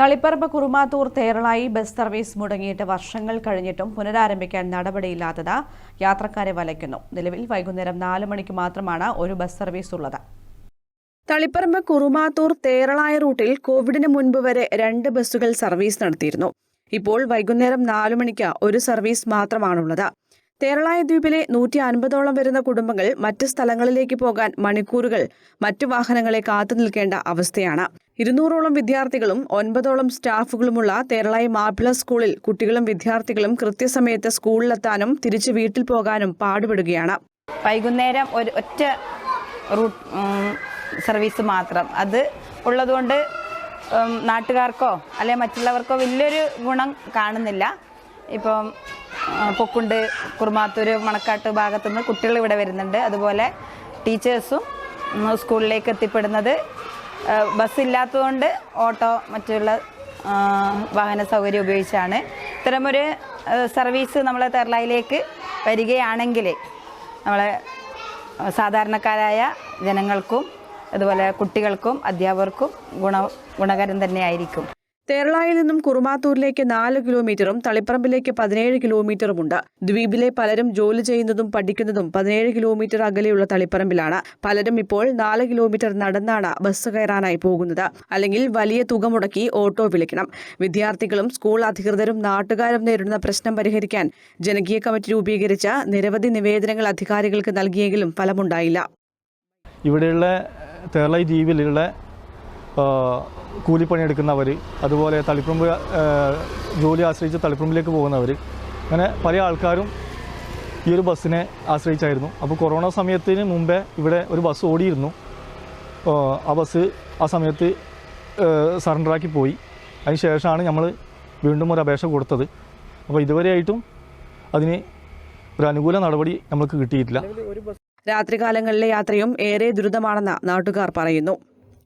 Taliparamba Kurumathur Therlayi bus service മുടങ്ങിയിട്ട് വർഷങ്ങൾ കഴിഞ്ഞിട്ടും പുനരാരംഭിക്കാൻ നടപടിയില്ലാത്തത് യാത്രക്കാരെ വലയ്ക്കുന്നു. നിലവിൽ വൈകുന്നേരം നാല് മണിക്ക് മാത്രമാണ് ഒരു ബസ് സർവീസ് ഉള്ളത്. തളിപ്പറമ്പ് കുറുമാത്തൂർ തേരളായ റൂട്ടിൽ കോവിഡിന് മുൻപ് വരെ രണ്ട് ബസ്സുകൾ സർവീസ് നടത്തിയിരുന്നു. ഇപ്പോൾ വൈകുന്നേരം നാലു മണിക്ക് ഒരു സർവീസ് മാത്രമാണുള്ളത്. തേരളായ ദ്വീപിലെ നൂറ്റി അൻപതോളം വരുന്ന കുടുംബങ്ങൾ മറ്റ് സ്ഥലങ്ങളിലേക്ക് പോകാൻ മണിക്കൂറുകൾ മറ്റു വാഹനങ്ങളെ കാത്തു നിൽക്കേണ്ട അവസ്ഥയാണ്. ഇരുന്നൂറോളം വിദ്യാർത്ഥികളും ഒൻപതോളം സ്റ്റാഫുകളുമുള്ള തേരളായി മാപ്പിള സ്കൂളിൽ കുട്ടികളും വിദ്യാർത്ഥികളും കൃത്യസമയത്ത് സ്കൂളിലെത്താനും തിരിച്ചു വീട്ടിൽ പോകാനും പാടുപെടുകയാണ്. വൈകുന്നേരം ഒരു ഒറ്റ റൂട്ട് സർവീസ് മാത്രം. അത് ഉള്ളതുകൊണ്ട് നാട്ടുകാർക്കോ അല്ലെ മറ്റുള്ളവർക്കോ വലിയൊരു ഗുണം കാണുന്നില്ല. ഇപ്പം പൊക്കുണ്ട് കുറുമാത്തൂർ മണക്കാട്ട് ഭാഗത്തുനിന്ന് കുട്ടികൾ ഇവിടെ വരുന്നുണ്ട്. അതുപോലെ ടീച്ചേഴ്സും സ്കൂളിലേക്ക് എത്തിപ്പെടുന്നത്. ബസ് ഇല്ലാത്തതുകൊണ്ട് ഓട്ടോ മറ്റുള്ള വാഹന സൗകര്യം ഉപയോഗിച്ചാണ്. ഇത്തരമൊരു സർവീസ് നമ്മളെ തെർലായിലേക്ക് വരികയാണെങ്കിൽ നമ്മളെ സാധാരണക്കാരായ ജനങ്ങൾക്കും അതുപോലെ കുട്ടികൾക്കും അധ്യാപകർക്കും ഗുണ ഗുണകരം തന്നെയായിരിക്കും. തേരളായിൽ നിന്നും കുറുമാത്തൂരിലേക്ക് നാല് കിലോമീറ്ററും തളിപ്പറമ്പിലേക്ക് പതിനേഴ് കിലോമീറ്ററുമുണ്ട്. ദ്വീപിലെ പലരും ജോലി ചെയ്യുന്നതും പഠിക്കുന്നതും പതിനേഴ് കിലോമീറ്റർ അകലെയുള്ള തളിപ്പറമ്പിലാണ്. പലരും ഇപ്പോൾ നാല് കിലോമീറ്റർ നടന്നാണ് ബസ് കയറാനായി പോകുന്നത്. അല്ലെങ്കിൽ വലിയ തുക മുടക്കി ഓട്ടോ വിളിക്കണം. വിദ്യാർത്ഥികളും സ്കൂൾ അധികൃതരും നാട്ടുകാരും നേരിടുന്ന പ്രശ്നം പരിഹരിക്കാൻ ജനകീയ കമ്മിറ്റി രൂപീകരിച്ച നിരവധി നിവേദനങ്ങൾ അധികാരികൾക്ക് നൽകിയെങ്കിലും ഫലമുണ്ടായില്ല. ഇവിടെയുള്ള തേർളൈ ദ്വീപിലുള്ള കൂലിപ്പണിയെടുക്കുന്നവർ അതുപോലെ തളിപ്പറമ്പ് ജോലി ആശ്രയിച്ച് തളിപ്പറമ്പിലേക്ക് പോകുന്നവർ അങ്ങനെ പല ആൾക്കാരും ഈ ഒരു ബസ്സിനെ ആശ്രയിച്ചായിരുന്നു. അപ്പോൾ കൊറോണ സമയത്തിന് മുമ്പേ ഇവിടെ ഒരു ബസ് ഓടിയിരുന്നു. ആ, ബസ് ആ സമയത്ത് സറണ്ടറാക്കി പോയി. അതിന് ശേഷമാണ് നമ്മൾ വീണ്ടും ഒരു അപേക്ഷ കൊടുത്തത്. അപ്പോൾ ഇതുവരെയായിട്ടും അതിന് ഒരു അനുകൂല നടപടി നമുക്ക് കിട്ടിയിട്ടില്ല. രാത്രികാലങ്ങളിലെ യാത്രയും ഏറെ ദുരിതമാണെന്ന് നാട്ടുകാർ പറയുന്നു.